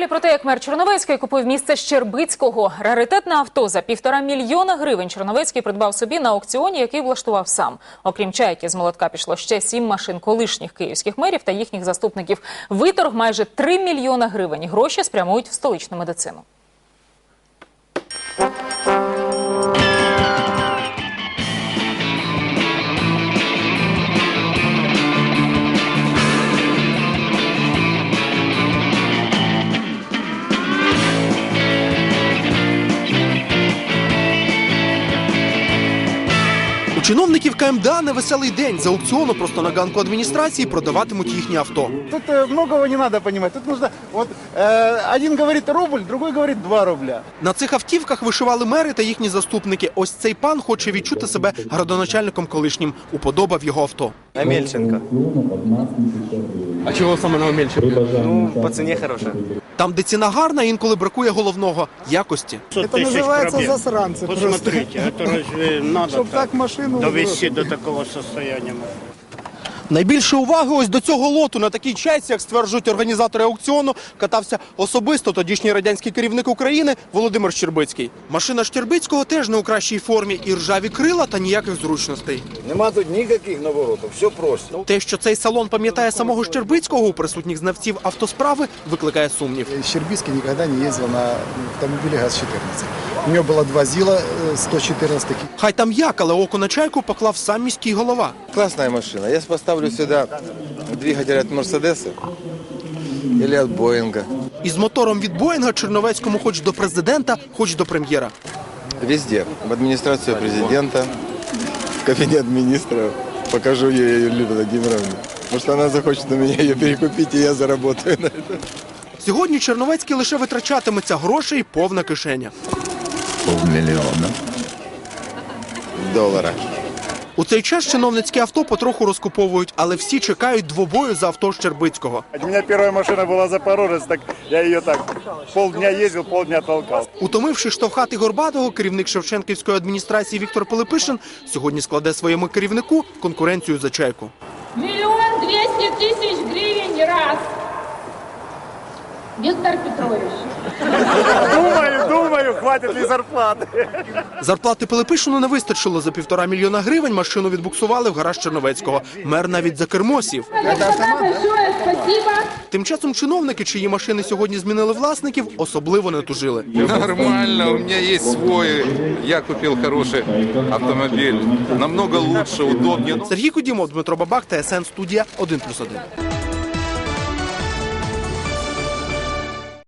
Далі про те, як мер Чорновецький купив місце Щербицького. Раритетне авто за півтора мільйона гривень Чорновецький придбав собі на аукціоні, який влаштував сам. Окрім чайки, з молотка пішло ще сім машин колишніх київських мерів та їхніх заступників. Виторг майже 3 мільйона гривень. Гроші спрямують в столичну медицину. Чиновників КМДА невеселий день. За аукціону просто на ганку адміністрації продаватимуть їхні авто. Тут э, многого не треба розуміти. Тут нужно, от э, один говорить рубль, другий говорить два рубля. На цих автівках вишивали мери та їхні заступники. Ось цей пан хоче відчути себе градоначальником колишнім. Уподобав його авто. Амельченко. А чого саме на Омельченка? Ну, по цене хорошая. Там, де ціна гарна, інколи бракує головного якості. Это называется засранцы просто. Посмотрите, это разве надо Чтоб так так машину довести до такого состояния? Найбільше уваги ось до цього лоту на такій чайці, як стверджують організатори аукціону, катався особисто тодішній радянський керівник України Володимир Щербицький. Машина Щербицького теж не у кращій формі і ржаві крила та ніяких зручностей. Нема тут ніяких наворотів, все просто. Те, що цей салон пам'ятає самого Щербицького у присутніх знавців автосправи, викликає сумнів. Щербицкий никогда не ездил на автомобиле ГАЗ-14. У него было два ЗИЛа э, 114 Хай там як, але око на чайку поклав сам міський голова. Классная машина. Я поставлю сюда двигатель от Мерседеса или от Боинга. Із мотором від Боїнга Черновецькому хоч до президента, хоч до прем'єра. Везде. В администрацию президента, в кабинет министров. Покажу ей ее Юлию Владимировну. Может, она захочет у меня ее перекупить, и я заработаю на это. Сьогодні Черновецький лише витрачатиметься грошей повна кишеня. Полмиллиона. Доллара. У цей час чиновницькі авто потроху розкуповують, але всі чекають двобою за авто Щербицького. У меня первая машина была Запорожец, так я ее так полдня ездил, полдня толкал. Утомивши штовхати Горбатого, керівник Шевченківської адміністрації Віктор Пилипишин сьогодні складе своєму керівнику конкуренцію за чайку. Миллион двести тысяч гривен раз. Виктор Петрович. Думаю, думаю, хватит ли зарплаты. Зарплати Пилипишину не вистачило за півтора мільйона гривень. Машину відбуксували в гараж Черновецького. Мер навіть за кермо сів. Большое спасибо. Тим часом чиновники, чиї машини сьогодні змінили власників, особливо не тужили. Нормально, у меня есть свой. Я купил хороший автомобиль. Намного лучше, удобнее. Сергій Кудімов, Дмитро Бабак, ТСН студія 1+,1.